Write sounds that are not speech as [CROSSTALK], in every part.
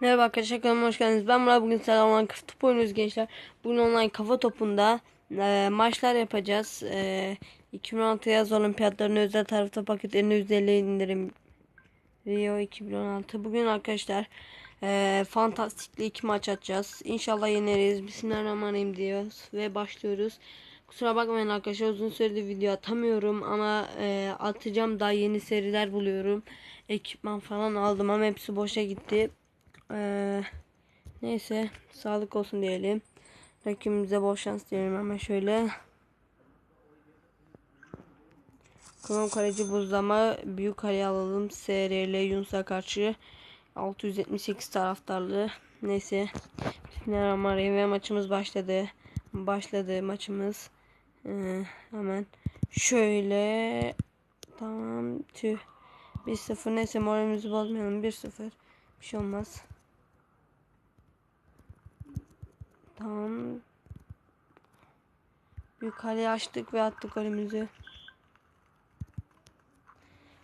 Merhaba arkadaşlar kanalıma hoş geldiniz. Ben Murat bugün selamlar kafa topu oynuyoruz gençler. Bugün online kafa topunda e, maçlar yapacağız. E, 2016 yaz olimpiyatlarının özel tarafta paketlerini %50 indirim. Rio 2016. Bugün arkadaşlar e, fantastikli iki maç atacağız. İnşallah yeneriz. Bismillahirrahmanirrahim diyoruz ve başlıyoruz. Kusura bakmayın arkadaşlar uzun süredir video atamıyorum ama e, atacağım daha yeni seriler buluyorum. Ekipman falan aldım ama hepsi boşa gitti. Ee, neyse sağlık olsun diyelim. Rakibimize bol şans diyelim ama şöyle. Krom kaleci buzlama büyük kaleye alalım. SRL Yunus'a karşı 678 taraftarlı. Neyse. Bismillahirrahmanirrahim ve maçımız başladı. Başladı maçımız. Ee, hemen şöyle tamam tüh 1-0 neyse moralimizi bozmayalım 1-0 bir şey olmaz. Tamam. Büyük kaleyi açtık ve attık golümüzü.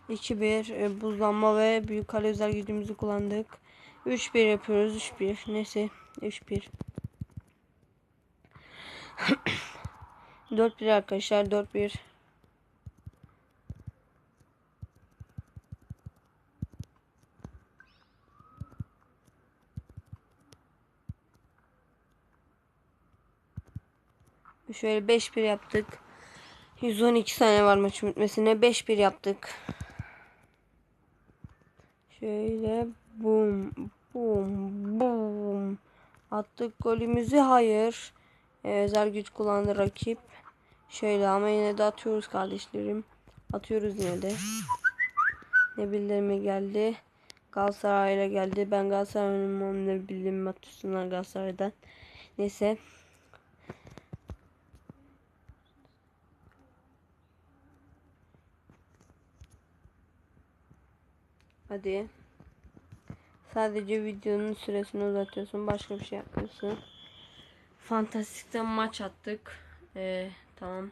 2-1 e, buzlanma ve büyük kale özel gücümüzü kullandık. 3-1 yapıyoruz. 3-1. Neyse. 3-1. 4-1 [CLEARS THROAT] arkadaşlar. 4-1. Şöyle 5-1 yaptık. 112 saniye var maçın bitmesine. 5-1 yaptık. Şöyle bum bum bum. Attık golümüzü. Hayır. Ee, özel güç kullandı rakip. Şöyle ama yine de atıyoruz kardeşlerim. Atıyoruz yine de. Ne bildirime geldi. Galatasaray'la geldi. Ben Galatasaray'ın ne bildiğimi atıyorsunlar Galatasaray'dan. Neyse. Hadi. Sadece videonun süresini uzatıyorsun. Başka bir şey yapmıyorsun. Fantastik'ten maç attık. Ee, tamam.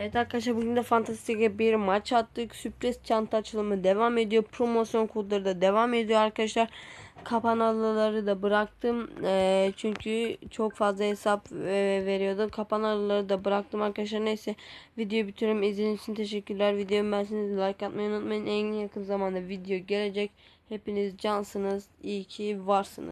Evet arkadaşlar bugün de Fantastik'e bir maç attık. Sürpriz çanta açılımı devam ediyor. Promosyon kodları da devam ediyor arkadaşlar. Kapanalıları da bıraktım. Ee, çünkü çok fazla hesap e, veriyordu. Kapanalıları da bıraktım arkadaşlar. Neyse videoyu bitiriyorum. İzlediğiniz için teşekkürler. Videomu beğenseniz like atmayı unutmayın. En yakın zamanda video gelecek. Hepiniz cansınız. İyi ki varsınız.